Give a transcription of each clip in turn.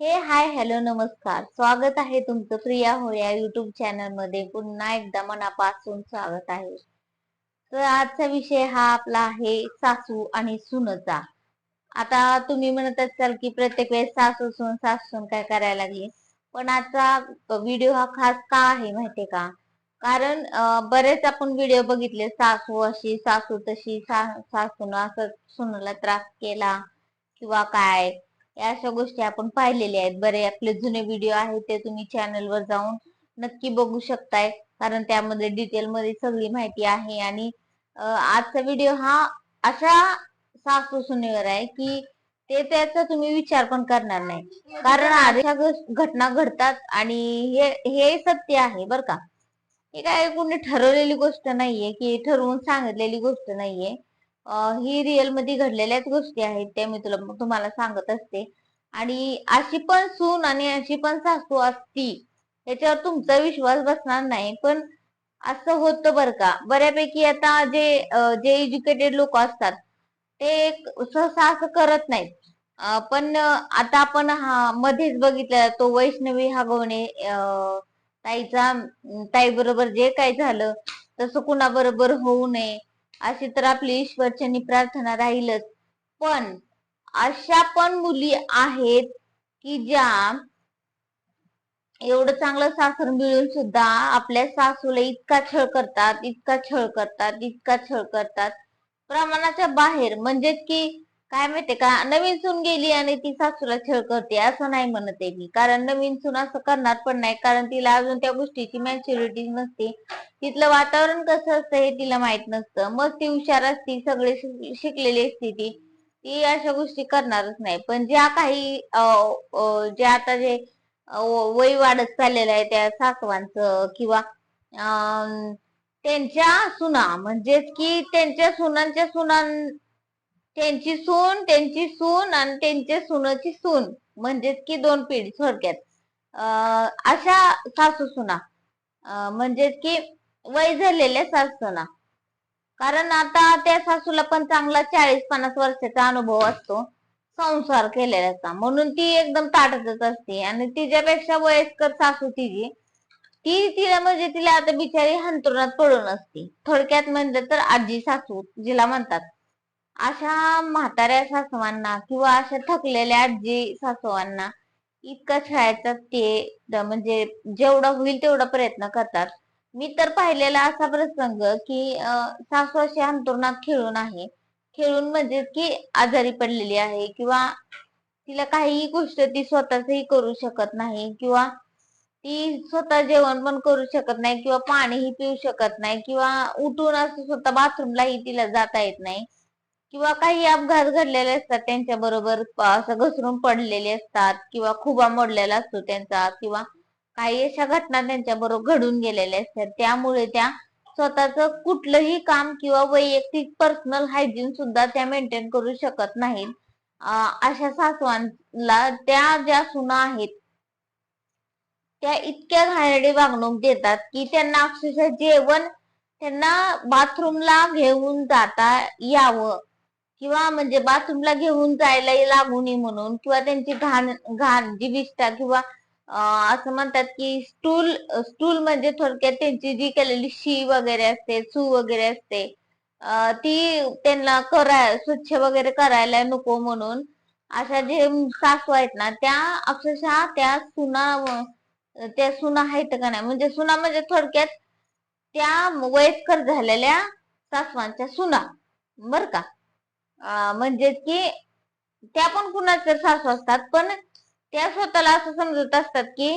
हे hi hello नमस्कार. स्वागत आहे तुमचं प्रिया हो या युट्यूब चॅनलमध्ये. पुन्हा एकदा मनापासून स्वागत आहे. तर आजचा विषय हा आपला आहे सासू आणि सुनचा. आता तुम्ही म्हणत असाल की प्रत्येक वेळेस सासू सून सासू सून काय करायला लागली? पण आजचा व्हिडिओ हा खास का आहे माहितीये का? कारण बरेच आपण व्हिडिओ बघितले. सासू अशी सासू तशी सासून असं सुनला त्रास केला किंवा काय? या अशा गोष्टी आपण पाहिलेल्या आहेत. बरे आपले जुने व्हिडिओ आहेत ते तुम्ही चॅनलवर जाऊन नक्की बघू शकताय. कारण त्यामध्ये डिटेल मध्ये सगळी माहिती आहे आणि आजचा व्हिडिओ हा अशा सासू सुनेवर आहे की ते त्याचा तुम्ही विचार पण करणार नाही. कारण अशा घटना घडतात आणि हे हे सत्य आहे बर का. हे काय कोणी ठरवलेली गोष्ट नाहीये की ठरवून सांगितलेली गोष्ट नाहीये. ही रिअलमध्ये घडलेल्याच गोष्टी आहेत त्या मी तुला तुम्हाला सांगत असते. आणि अशी पण सून आणि अशी पण सासू असती याच्यावर तुमचा विश्वास बसणार नाही. पण असं होतं बर का बऱ्यापैकी आता जे जे एज्युकेटेड लोक असतात ते सहसा असं करत नाहीत. पण आता आपण हा मध्येच बघितलं तो वैष्णवी हागवणे ताईचा ताई बरोबर जे काय झालं तसं कुणाबरोबर होऊ नये. अशी तर आपली ईश्वरचनी प्रार्थना राहीलच. पण अशा पण मुली आहेत की ज्या एवढं चांगलं सासर मिळून सुद्धा आपल्या सासूला इतका छळ करतात इतका छळ करतात इतका छळ करतात. प्रमाणाच्या बाहेर म्हणजेच की काय माहितीये का? नवीन सून गेली आणि ती सासूला छळ करते असं नाही म्हणत आहे मी. कारण नवीन सून असं करणार पण नाही. कारण तिला अजून त्या गोष्टीची मॅच्युरिटी नसते. तिथलं वातावरण कसं असतं हे तिला माहीत नसतं. मग ती हुशार असती सगळे शिकलेली असती ती. ती अशा गोष्टी करणारच नाही. पण ज्या काही जे आता जे वय वाढत चाललेलं आहे त्या सासवांचं किंवा त्यांच्या सुना म्हणजेच की त्यांच्या सुनांच्या सुनां त्यांची सून त्यांची सून आणि त्यांच्या सुनाची सून. म्हणजेच की दोन पिढी थोडक्यात. अशा सासू सुना. म्हणजेच की वय झालेल्या सासूना कारण आता त्या सासूला पण चांगला चाळीस पन्नास वर्षाचा अनुभव असतो. संसार केलेल्याचा म्हणून ती एकदम ताटतच असते. आणि तिच्यापेक्षा वयस्कर सासू तिची ती तिला म्हणजे तिला आता बिचारी हंतरुणात पडून असते. थोडक्यात म्हणलं तर आजी सासू जिला म्हणतात. अशा म्हाताऱ्या सासवांना किंवा अशा थकलेल्या आजी सासवांना इतका छळायचा ते म्हणजे जेवढा होईल तेवढा प्रयत्न करतात. मी तर पाहिलेला असा प्रसंग की सासू अशी अंतरुणात खेळून आहे. खेळून म्हणजे की आजारी पडलेली आहे किंवा तिला काहीही गोष्ट ती स्वतःचही करू शकत नाही किंवा ती स्वतः जेवण पण करू शकत नाही किंवा पाणीही पिऊ शकत नाही किंवा उठून असं स्वतः बाथरूमलाही तिला जाता येत नाही. किंवा काही अपघात घडलेले असतात त्यांच्या बरोबर असं घसरून पडलेले असतात किंवा खुबा मोडलेला असतो त्यांचा किंवा काही अशा घटना त्यांच्या बरोबर घडून गेलेल्या असतात. त्यामुळे त्या स्वतःच कुठलंही काम किंवा वैयक्तिक पर्सनल हायजीन सुद्धा त्या मेंटेन करू शकत नाहीत. अशा सासवांना त्या ज्या सुना आहेत त्या इतक्या घाणेरडी वागणूक देतात की त्यांना अक्षरशः जेवण त्यांना बाथरूमला घेऊन जाता यावं. किंवा म्हणजे बाथरूमला घेऊन जायला लागू नये म्हणून किंवा त्यांची घाण घाण जी विष्ठा किंवा असं म्हणतात की स्टूल स्टूल म्हणजे थोडक्यात त्यांची जी केलेली शी वगैरे असते चू वगैरे असते ती त्यांना करा स्वच्छ वगैरे करायला नको म्हणून अशा जे सासू आहेत ना त्या अक्षरशः त्या सुना त्या सुना आहेत का नाही म्हणजे सुना म्हणजे थोडक्यात त्या वयस्कर झालेल्या सासवांच्या सुना बर का? म्हणजेच की त्या पण कुणाच्या सासू असतात पण त्या स्वतःला असं समजत असतात की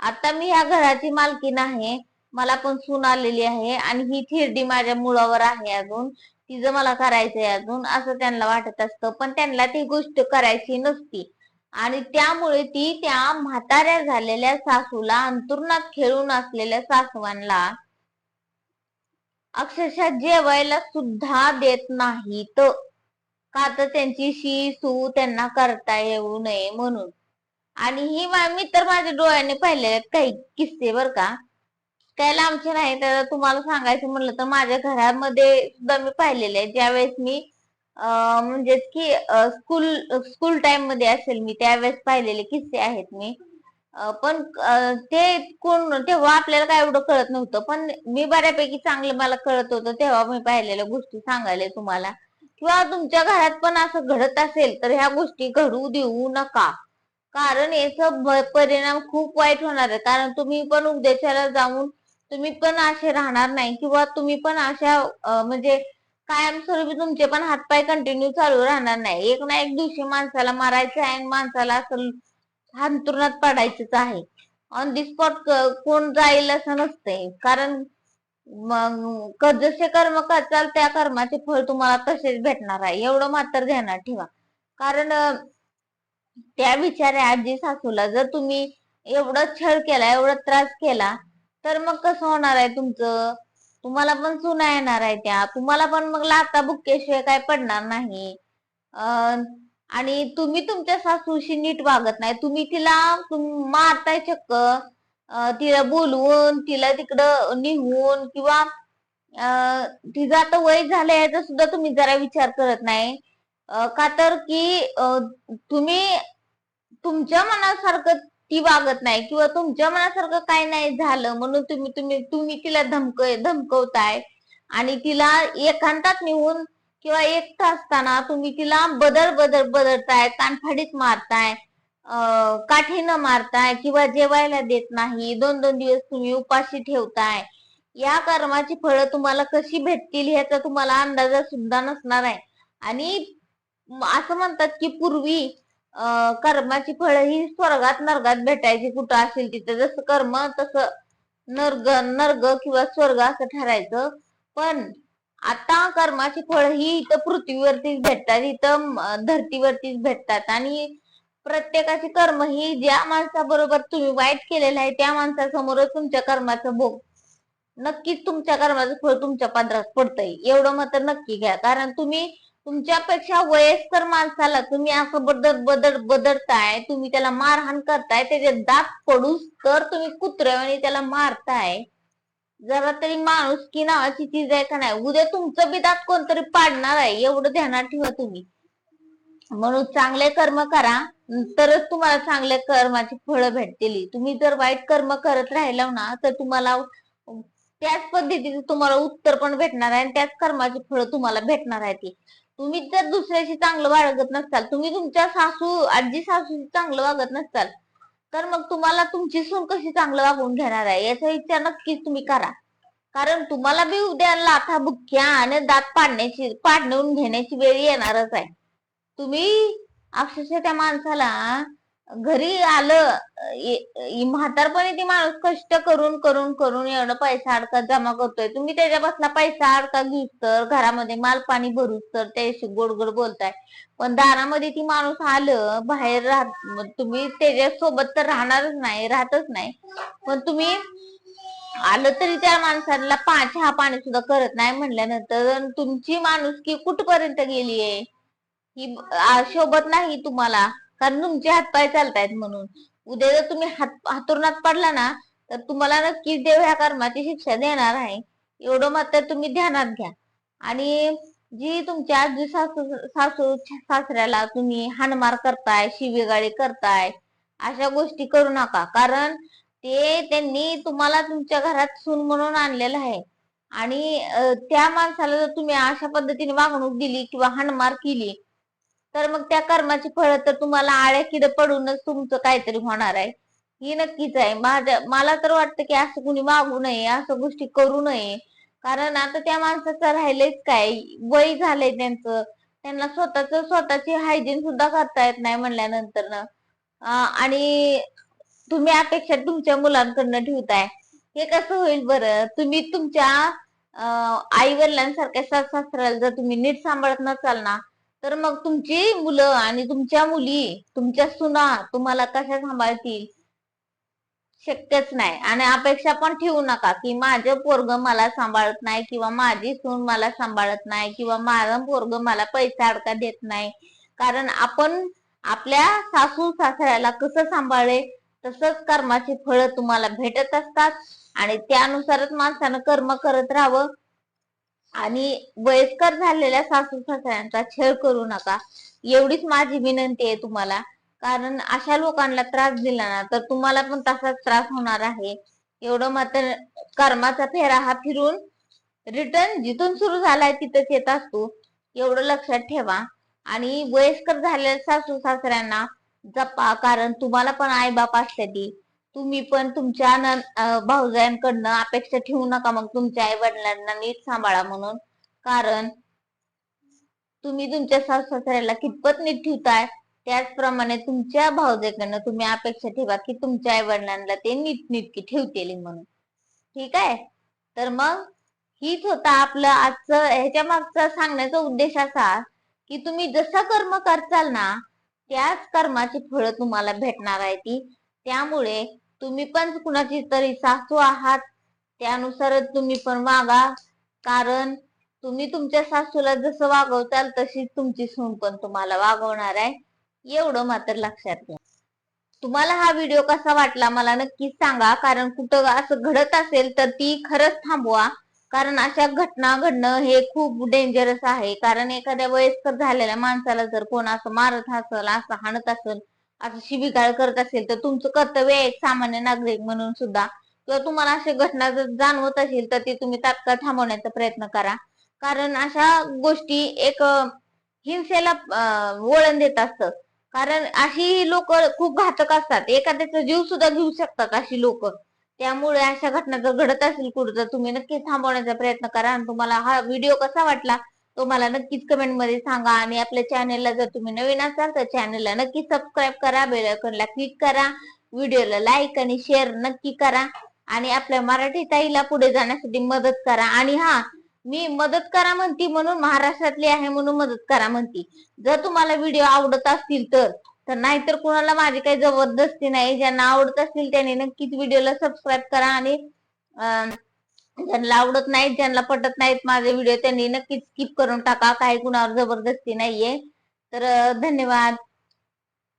आता मी ह्या घराची मालकीन आहे मला पण सून आलेली आहे आणि ही थिरडी माझ्या मुळावर आहे अजून तिचं मला करायचंय अजून असं त्यांना वाटत असतं. पण त्यांना ती गोष्ट करायची नसती. आणि त्यामुळे ती त्या म्हाताऱ्या झालेल्या सासूला अंतुरणात खेळून असलेल्या सासवांना अक्षरशः जेवायला सुद्धा देत नाहीत. का तर त्यांची शी सू त्यांना करता येऊ नये म्हणून. आणि ही मी तर माझ्या डोळ्याने पाहिले आहेत काही किस्से बर का. काय लांबचे नाही तर तुम्हाला सांगायचं म्हणलं तर माझ्या घरामध्ये सुद्धा मी पाहिलेले आहेत. ज्यावेळेस मी म्हणजेच की स्कूल स्कूल टाइममध्ये असेल मी त्यावेळेस पाहिलेले किस्से आहेत मी. पण ते कोण तेव्हा आपल्याला काय एवढं कळत नव्हतं. पण मी बऱ्यापैकी चांगलं मला कळत होतं तेव्हा मी पाहिलेल्या गोष्टी सांगायला तुम्हाला. किंवा तुमच्या घरात पण असं घडत असेल तर ह्या गोष्टी घडू देऊ नका. कारण याचा परिणाम खूप वाईट होणार आहे. कारण तुम्ही पण उद्याच्याला जाऊन तुम्ही पण असे राहणार नाही किंवा तुम्ही पण अशा म्हणजे कायमस्वरूपी तुमचे पण हातपाय कंटिन्यू चालू राहणार नाही. एक ना एक दिवशी माणसाला मारायचं आहे आणि माणसाला असं हांतरुणात पडायचंच आहे. ऑन दी स्पॉट कोण जाईल असं नसतंय. कारण मग क- जसे कर्म करचाल त्या कर्माचे फळ तुम्हाला तसेच भेटणार आहे. एवढं मात्र ध्यानात ठेवा. कारण त्या विचारे आजी सासूला जर तुम्ही एवढं छळ केला एवढा त्रास केला तर मग कसं होणार आहे तुमचं? तुम्हाला पण सुना येणार आहे त्या. तुम्हाला पण मग लाता बुक्केशिवाय काय पडणार नाही. आणि तुम्ही तुमच्या सासूशी नीट वागत नाही. तुम्ही तिला तुम- मारताय चक्क. तिला बोलवून तिला तिकडं निघून किंवा तिचं आता वय झालं याचा सुद्धा तुम्ही जरा विचार करत नाही. का तर की तुम्ही तुमच्या मनासारखं ती वागत नाही किंवा तुमच्या मनासारखं काय नाही झालं म्हणून तुम्ही तुम्ही तुम्ही तिला धमक धमकवताय. आणि तिला एकांतात नेऊन किंवा एकटा असताना तुम्ही तिला बदल बदल बदलताय कानफाडीत मारताय. काठी काठीनं मारताय किंवा जेवायला देत नाही दोन दोन दिवस तुम्ही उपाशी ठेवताय या कर्माची फळं तुम्हाला कशी भेटतील ह्याचा तुम्हाला अंदाजा सुद्धा नसणार आहे. आणि असं म्हणतात की पूर्वी कर्माची फळं ही स्वर्गात नर्गात भेटायची कुठं असेल तिथं. जसं कर्म तसं नर्ग नर्ग किंवा स्वर्ग असं ठरायचं. पण आता कर्माची फळं ही इथं पृथ्वीवरतीच भेटतात इथं धरतीवरतीच भेटतात. आणि प्रत्येकाची कर्म ही ज्या माणसाबरोबर तुम्ही वाईट केलेलं आहे त्या माणसासमोरच तुमच्या कर्माचं भोग. नक्कीच तुमच्या कर्माचं फळ तुमच्या पदरात पडतंय. एवढं मात्र नक्की घ्या. कारण तुम्ही तुमच्यापेक्षा वयस्कर माणसाला तुम्ही असं बदल बदल बदलताय तुम्ही त्याला मारहाण करताय त्याचे दात पडूस तर तुम्ही कुत्र्यावानी त्याला मारताय. जरा तरी माणूस की नावाची चीज आहे का नाही? उद्या तुमचं बी दात कोणतरी पाडणार आहे. एवढं ध्यानात ठेवा तुम्ही. म्हणून चांगले कर्म करा. तरच तुम्हाला चांगल्या कर्माची फळं भेटतील. तुम्ही जर वाईट कर्म करत राहिला ना तर तुम्हाला त्याच पद्धतीचं तुम्हाला उत्तर पण भेटणार आहे आणि त्याच कर्माची फळं तुम्हाला भेटणार आहे ती. तुम्ही जर दुसऱ्याशी चांगलं वागत नसाल तुम्ही तुमच्या सासू आजी सासूशी चांगलं वागत नसाल तर मग तुम्हाला तुमची सून कशी चांगलं वागून घेणार आहे? याचा विचार नक्कीच तुम्ही करा. कारण तुम्हाला बी उद्या लाथा बुक्क्या आणि दात पाडण्याची पाडणून घेण्याची वेळ येणारच आहे. तुम्ही अक्षरशः त्या माणसाला घरी आलं म्हातारपणी ती माणूस कष्ट करून करून करून एवढं पैसा अडका जमा करतोय. तुम्ही त्याच्यापासून पैसा अडका घेऊस तर घरामध्ये माल पाणी भरूस तर त्याशी गोड गोड बोलताय. पण दारामध्ये ती माणूस आलं बाहेर राहत तुम्ही त्याच्या सोबत तर राहणारच नाही राहतच नाही. पण तुम्ही आलं तरी त्या माणसाला पाच हा पाणी सुद्धा करत नाही म्हणल्यानंतर तुमची माणूस की कुठपर्यंत गेली आहे ही शोभत नाही तुम्हाला. कारण तुमचे हातपाय चालतायत म्हणून. उद्या जर तुम्ही हात हातुरणात पडला ना तर तुम्हाला नक्कीच देव ह्या कर्माची शिक्षा देणार आहे. एवढं मात्र तुम्ही ध्यानात घ्या. आणि जी तुमच्या आजी सासू सासू सासऱ्याला तुम्ही हाणमार करताय शिवीगाळी करताय अशा गोष्टी करू नका. कारण ते त्यांनी तुम्हाला तुमच्या घरात सून म्हणून आणलेलं आहे. आणि त्या माणसाला जर तुम्ही अशा पद्धतीने वागणूक दिली किंवा हाणमार केली तर मग त्या कर्माची फळं तर तुम्हाला आळ्या किड पडूनच तुमचं काहीतरी होणार आहे. ही नक्कीच आहे. माझ्या मला तर वाटतं की असं कुणी वागू नये असं गोष्टी करू नये. कारण आता त्या माणसाचं राहिलंच काय? वय झालंय त्यांचं. त्यांना स्वतःच स्वतःची हायजीन सुद्धा करता येत नाही म्हणल्यानंतर ना. आणि तुम्ही अपेक्षा तुमच्या मुलांकडनं ठेवताय. हे कसं होईल बरं? तुम्ही तुमच्या आई वडिलांसारख्या सास सासऱ्याला जर तुम्ही नीट सांभाळत नसाल ना तर मग तुमची मुलं आणि तुमच्या मुली तुमच्या सुना तुम्हाला कशा सांभाळतील? शक्यच नाही. आणि अपेक्षा पण ठेवू नका की माझं पोरग मला सांभाळत नाही किंवा माझी सून मला सांभाळत नाही किंवा माझं पोरग मला पैसा अडका देत नाही. कारण आपण आपल्या सासू सासऱ्याला कसं सांभाळले तसंच कर्माची फळं तुम्हाला भेटत असतात. आणि त्यानुसारच माणसानं कर्म करत राहावं. आणि वयस्कर झालेल्या सासू सासऱ्यांचा छळ करू नका. एवढीच माझी विनंती आहे तुम्हाला. कारण अशा लोकांना त्रास दिला ना तर तुम्हाला पण तसाच त्रास होणार आहे. एवढं मात्र कर्माचा फेरा हा फिरून रिटर्न जिथून सुरू झालाय तिथंच येत असतो. एवढं लक्षात ठेवा. आणि वयस्कर झालेल्या सासू सासऱ्यांना जपा कारण तुम्हाला पण आई बाप असते ती. तुम्ही पण तुमच्या भाऊजांकडनं अपेक्षा ठेवू नका मग तुमच्या आई वडिलांना नीट सांभाळा म्हणून. कारण तुम्ही तुमच्या सासू सासऱ्याला कितपत नीट ठेवताय? त्याचप्रमाणे तुमच्या भाऊजेकडनं तुम्ही अपेक्षा ठेवा की तुमच्या आई वडिलांना ते नीट नीटकी ठेवतील म्हणून. ठीक आहे? तर मग हीच होता आपलं आजचं ह्याच्या मागचा सांगण्याचा उद्देश असा की तुम्ही जसा कर्म करचाल ना त्याच कर्माची फळं तुम्हाला भेटणार आहे ती. त्यामुळे तुम्ही पण कुणाची तरी सासू आहात त्यानुसारच तुम्ही पण वागा. कारण तुम्ही तुमच्या सासूला जसं वागवताल तशीच तुमची सून पण तुम्हाला वागवणार आहे. एवढं मात्र लक्षात घ्या. तुम्हाला हा व्हिडिओ कसा वाटला मला नक्कीच सांगा. कारण कुठं असं घडत असेल तर ती खरंच थांबवा. कारण अशा घटना घडणं हे खूप डेंजरस आहे. कारण एखाद्या वयस्कर झालेल्या माणसाला जर कोण असं मारत असेल असं हाणत असेल अशी शिबिगाळ करत असेल तर तुमचं कर्तव्य आहे एक सामान्य नागरिक म्हणून सुद्धा. किंवा तुम्हाला अशी घटना जर जाणवत असेल तर ती तुम्ही तात्काळ थांबवण्याचा प्रयत्न करा. कारण अशा गोष्टी एक हिंसेला वळण देत असतं. कारण अशी लोक खूप घातक असतात. एखाद्याचा जीव सुद्धा घेऊ शकतात अशी लोक. त्यामुळे अशा घटना जर घडत असेल कुठं तर तुम्ही नक्की थांबवण्याचा प्रयत्न करा. आणि तुम्हाला हा व्हिडिओ कसा वाटला तो मला नक्कीच कमेंटमध्ये सांगा. आणि आपल्या चॅनेलला जर तुम्ही नवीन असाल तर चॅनेलला नक्की सबस्क्राईब करा. बेल आयकॉनला क्लिक करा. व्हिडिओला लाईक आणि शेअर नक्की करा. आणि आपल्या मराठी ताईला पुढे जाण्यासाठी मदत करा. आणि हा मी मदत करा म्हणती म्हणून महाराष्ट्रातली आहे म्हणून मदत करा म्हणती. जर तुम्हाला व्हिडिओ आवडत असतील तर तर नाहीतर कुणाला माझी काही जबरदस्ती नाही. ज्यांना आवडत असतील त्यांनी नक्कीच व्हिडिओला सबस्क्राईब करा. आणि अं, ज्यांना आवडत नाहीत ज्यांना पटत नाहीत माझे व्हिडिओ त्यांनी नक्कीच स्किप करून टाका. काही कुणावर जबरदस्ती नाहीये. तर धन्यवाद.